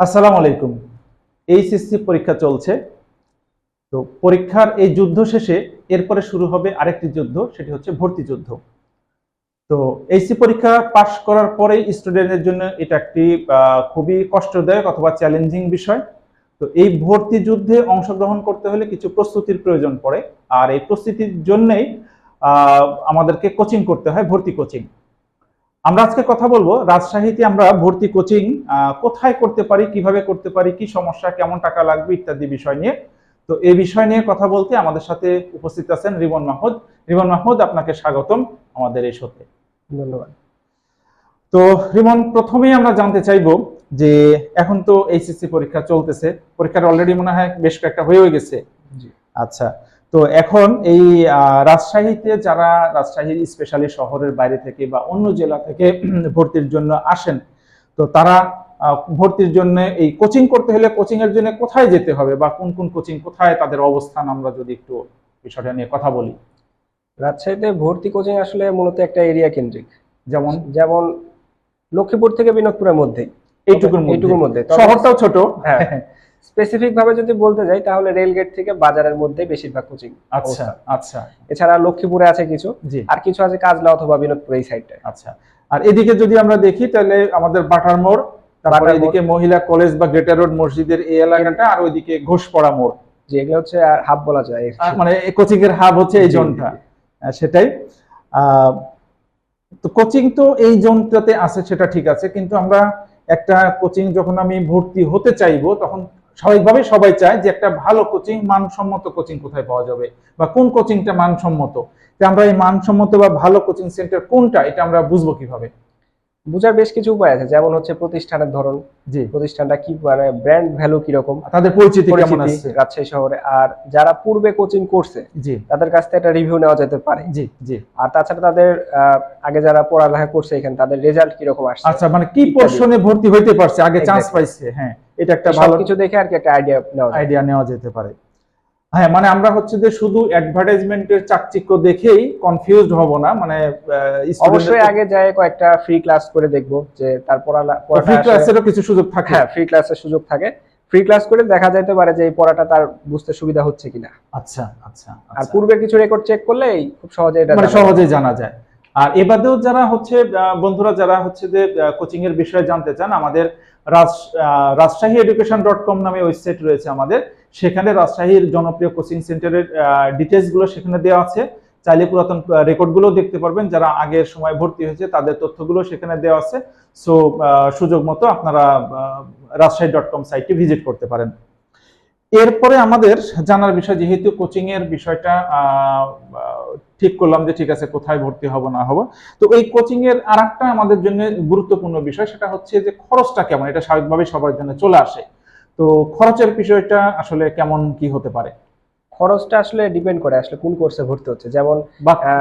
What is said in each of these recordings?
আসসালামু আলাইকুম। এইচএসসি পরীক্ষা চলছে। তো পরীক্ষার এই যুদ্ধ শেষে এরপরে শুরু হবে আরেকটি যুদ্ধ, সেটি হচ্ছে ভর্তি যুদ্ধ। তো এইচসি পরীক্ষা পাশ করার পরেই স্টুডেন্টের জন্য এটা একটি খুবই কষ্টদায়ক অথবা চ্যালেঞ্জিং বিষয়। তো এই ভর্তি যুদ্ধে অংশগ্রহণ করতে হলে কিছু প্রস্তুতির প্রয়োজন পড়ে। আর এই প্রস্তুতির জন্যই আমাদেরকে কোচিং করতে হয়, ভর্তি কোচিং। আমরা আজকে কথা বলব রাজশাহীতে আমরা ভর্তি কোচিং কোথায় করতে পারি কীভাবে করতে পারি কি সমস্যা কেমন টাকা লাগবে ইত্যাদি বিষয় নিয়ে। তো এই বিষয় নিয়ে কথা বলতে আমাদের সাথে উপস্থিত আছেন রিবন মাহমুদ। রিবন মাহমুদ আপনাকে স্বাগতম আমাদের এই শোতে। ধন্যবাদ। তো রিমন প্রথমেই আমরা জানতে চাইব যে এখন তো এইচএসসি পরীক্ষা চলতেছে। পরীক্ষাটা অলরেডি মনে হয় বেশ কয়েকটা হয়েও গেছে। জি। আচ্ছা তো এখন এই রাজশাহীতে যারা রাজশাহীর স্পেশালি শহরের বাইরে থেকে বা অন্য জেলা থেকে ভর্তির জন্য আসেন তো তারা ভর্তির জন্য এই কোচিং করতে হলে কোচিং এর জন্য কোথায় যেতে হবে বা কোন কোন কোচিং কোথায় তাদের অবস্থান আমরা যদি একটু বিষয়টা নিয়ে কথা বলি? রাজশাহীতে ভর্তি কোচিং আসলে মূলত একটা এরিয়া কেন্দ্রিক। যেমন? যেমন লক্ষ্মীপুর থেকে বিনোদপুরের মধ্যে। এইটুকুর মধ্যে। শহরটাও ছোট। হ্যাঁ। স্পেসিফিক ভাবে যদি বলতে যাই তাহলে রেলগেট থেকে বাজারের মধ্যে বেশিরভাগ কোচিং আচ্ছা আচ্ছা। এছাড়া লক্ষ্মীপুরে আছে কিছু আর কিছু আছে কাজলা অথবা বিনোদপুর এই সাইডটায় আচ্ছা আর এদিকে যদি আমরা দেখি তাহলে আমাদের বাটার মোড় তারপরে এদিকে মহিলা কলেজ বা গ্রেটার রোড মসজিদের এই এলাকাটা আর ওইদিকে ঘোষপড়া মোড়। যে এগুলো হচ্ছে আর হাব বলা যায়। মানে কোচিং এর হাব হচ্ছে এই জোনটা। সেটাই। আহ, তো কোচিং তো এই জোনটাতে আছে সেটা ঠিক আছে। কিন্তু আমরা একটা কোচিং যখন আমি ভর্তি হতে চাইব তখন স্বাভাবিকভাবে সবাই চায় যে একটা ভালো কোচিং মানসম্মত কোচিং কোথায় পাওয়া যাবে বা কোন কোচিংটা মানসম্মত? যে আমরা এই মানসম্মত বা ভালো কোচিং সেন্টার কোনটা, এটা আমরা বুঝব কীভাবে? বুঝার বেশ কিছু উপায় আছে। যেমন হচ্ছে প্রতিষ্ঠানের ধরন জি। প্রতিষ্ঠানটা কি মানে ব্র্যান্ড ভ্যালু কীরকম তাদের পরিচিতি কেমন আছে? রাজশাহী শহরে। আর যারা পূর্বে কোচিং করছে জি। তাদের কাছ থেকে একটা রিভিউ নেওয়া যেতে পারে। জি জি। আর তাছাড়া তাদের আগে যারা পড়ালেখা করছে এখানে তাদের রেজাল্ট কীরকম আসছে আচ্ছা মানে কি। পোর্শনে ভর্তি হইতে পারছে? আগে চান্স পাইছে হ্যাঁ। এটা একটা ভালো কিছু দেখে আর কি একটা আইডিয়া নেওয়া আইডিয়া নেওয়া যেতে পারে। হ্যাঁ মানে আমরা হচ্ছে যে শুধু অ্যাডভার্টাইজমেন্টের চাকচিক্য দেখেই কনফিউজড হব না মানে অবশ্যই আগে যায় কয়েকটা ফ্রি ক্লাস করে দেখব যে তারপর ফ্রি ক্লাসেরও কিছু সুযোগ থাকে? হ্যাঁ ফ্রি ক্লাসের সুযোগ থাকে। ফ্রি ক্লাস করে দেখা যাইতে পারে যে এই পড়াটা তার বুঝতে সুবিধা হচ্ছে কিনা। আচ্ছা আচ্ছা আর আচ্ছা। পূর্বে কিছু রেকর্ড চেক করলেই খুব সহজে এটা মানে। সহজেই জানা যায়। আর এবাদেও যারা হচ্ছে বন্ধুরা যারা হচ্ছে যে কোচিং এর বিষয়ে জানতে চান আমাদের রাজশাহী এডুকেশন ডট কম নামে ওয়েবসাইট রয়েছে আমাদের। সেখানে রাজশাহীর জনপ্রিয় কোচিং সেন্টারের ডিটেলসগুলো সেখানে দেওয়া আছে। চাইলে পুরাতন রেকর্ডগুলো দেখতে পারবেন। যারা আগের সময় ভর্তি হয়েছে, তাদের তথ্যগুলো সেখানে দেওয়া আছে। সো সুযোগ মতো আপনারা রাজশাহী ডট কম সাইটটি ভিজিট করতে পারেন। এরপরে আমাদের জানার বিষয়, যেহেতু কোচিং এর বিষয়টা ঠিক করলাম যে ঠিক আছে, কোথায় ভর্তি হব, না হব। তো এই কোচিং এর আর আমাদের জন্য গুরুত্বপূর্ণ বিষয়, সেটা হচ্ছে যে খরচটা কেমন? এটা স্বাভাবিকভাবে সবার জন্য চলে আসে। তো খরচের বিষয়টা আসলে কেমন কি হতে পারে? খরচটা আসলে ডিপেন্ড করে আসলে কোন কোর্সে ভর্তি হচ্ছে? যেমন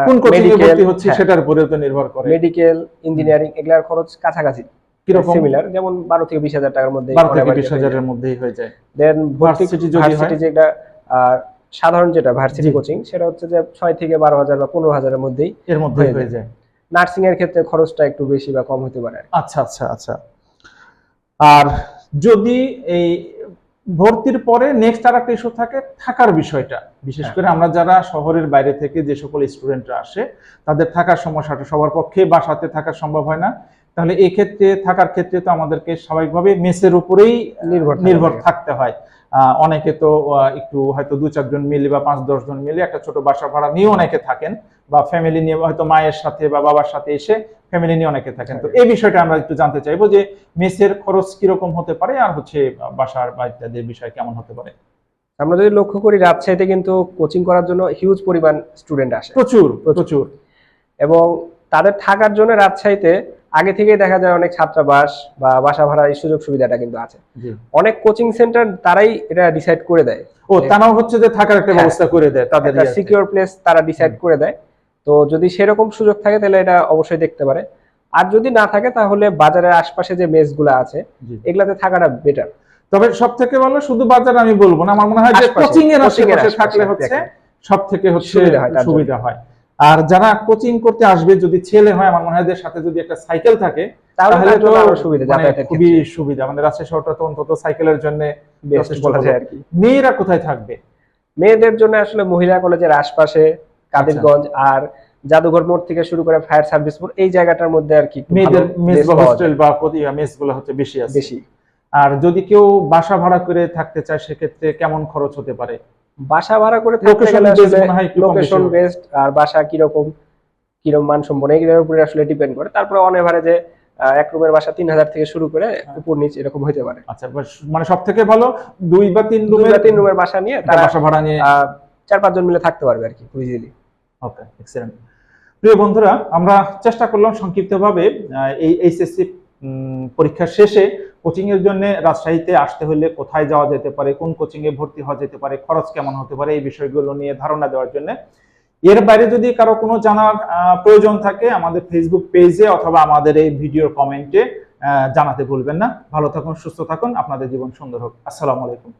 কোন medical, ভর্তি হচ্ছে হ্যাঁ। সেটার উপরেও তো নির্ভর করে। মেডিকেল ইঞ্জিনিয়ারিং এগুলার খরচ কাছাকাছি। কীরকম? সিমিলার যেমন বারো থেকে বিশ হাজার টাকার মধ্যে বারো থেকে বিশ হাজারের মধ্যেই হয়ে যায়। দেন যদি ভার্সিটি হয়? যেটা আহ, সাধারণ যেটা ভার্সিটি কোচিং সেটা হচ্ছে যে ছয় থেকে বারো হাজার বা পনেরো হাজারের মধ্যেই এর মধ্যেই হয়ে হয়ে যায়। নার্সিং এর ক্ষেত্রে খরচটা একটু বেশি বা কম হতে পারে। আচ্ছা আচ্ছা আচ্ছা। আর যদি এই ভর্তির পরে নেক্সট আর একটা ইস্যু থাকে থাকার বিষয়টা। বিশেষ হ্যাঁ। করে আমরা যারা শহরের বাইরে থেকে যে সকল স্টুডেন্টরা আসে তাদের থাকার সমস্যাটা সবার পক্ষে বাসাতে থাকা সম্ভব হয় না। তাহলে এই ক্ষেত্রে থাকার ক্ষেত্রে তো আমাদেরকে স্বাভাবিকভাবে মেসের উপরেই নির্ভর নির্ভর থাকতে হয়। আহ, অনেকে তো একটু হয়তো দু চারজন মিলে বা পাঁচ দশ জন মিলে একটা ছোট বাসা ভাড়া নিয়ে অনেকে থাকেন। বা ফ্যামিলি নিয়ে হয়তো মায়ের সাথে বা বাবার সাথে এসে ফ্যামিলি নিয়ে অনেকে থাকেন। তো এই বিষয়টা আমরা একটু জানতে চাইব যে মেসের খরচ কীরকম হতে পারে আর হচ্ছে বাসার বা ইত্যাদির বিষয় কেমন হতে পারে? আমরা যদি লক্ষ্য করি রাজশাহীতে কিন্তু কোচিং করার জন্য হিউজ পরিমাণ স্টুডেন্ট আসে। প্রচুর প্রচুর। এবং তাদের থাকার জন্য রাজশাহীতে আগে থেকেই দেখা যায় অনেক ছাত্রাবাস বা বাসা ভাড়ার এই সুযোগ সুবিধাটা কিন্তু আছে। অনেক কোচিং সেন্টার তারাই এটা ডিসাইড করে দেয়। ও তারাও হচ্ছে যে থাকার একটা হ্যাঁ। ব্যবস্থা করে দেয় তাদের সিকিউর প্লেস তারা ডিসাইড করে দেয়। তো যদি সেরকম সুযোগ থাকে তাহলে এটা অবশ্যই দেখতে পারে। আর যদি না থাকে তাহলে বাজারের আশপাশে যে মেসগুলো আছে এগুলাতে থাকাটা বেটার তবে সব থেকে ভালো শুধু বাজার আমি বলব না। আমার মনে হয় যে কোচিং এর আশেপাশে থাকলে হচ্ছে সব থেকে হচ্ছে সুবিধা হয় আর যারা কোচিং করতে আসবে যদি ছেলে হয় আমার মনে হয় যে সাথে যদি একটা সাইকেল থাকে তাহলে তো সুবিধা খুবই সুবিধা। মানে রাজশাহী শহরটা তো অন্তত সাইকেলের জন্য বেস্ট বলা যায় আর কি। মেয়েরা কোথায় থাকবে? মেয়েদের জন্য আসলে মহিলা কলেজের আশপাশে কাদিরগঞ্জ আর জাদুঘর মোড় থেকে শুরু করে ফায়ার সার্ভিস মোড় এই জায়গাটার মধ্যে আর কি মেয়েদের মেস বা হোস্টেল বা মেসগুলো হচ্ছে বেশি আছে। বেশি। আর যদি কেউ বাসা ভাড়া করে থাকতে চায় সেক্ষেত্রে কেমন খরচ হতে পারে? বাসা ভাড়া করে থাকতে গেলে আসলে লোকেশন। বেসড আর বাসা কীরকম কীরকম মানসম্পন্ন এগুলোর উপরে আসলে ডিপেন্ড করে। তারপরে অন এভারেজে এক রুমের বাসা তিন হাজার থেকে শুরু করে উপর নিচ এরকম হতে পারে। আচ্ছা মানে সব থেকে ভালো দুই বা তিন রুমের তিন রুমের বাসা নিয়ে তার বাসা ভাড়া নিয়ে চার পাঁচজন মিলে থাকতে পারবে আর কি ইজিলি ওকে এক্সেলেন্ট প্রিয় বন্ধুরা, আমরা চেষ্টা করলাম সংক্ষিপ্তভাবে এই এইচএসসি পরীক্ষা শেষে কোচিং এর জন্য রাজশাহীতে আসতে হলে কোথায় যাওয়া যেতে পারে, কোন কোচিং এ ভর্তি হওয়া যেতে পারে, খরচ কেমন হতে পারে, এই বিষয়গুলো নিয়ে ধারণা দেওয়ার জন্য। এর বাইরে যদি কারও কোনো জানার প্রয়োজন থাকে, আমাদের ফেসবুক পেজে অথবা আমাদের এই ভিডিওর কমেন্টে জানাতে ভুলবেন না। ভালো থাকুন, সুস্থ থাকুন, আপনাদের জীবন সুন্দর হোক। আসসালামু আলাইকুম।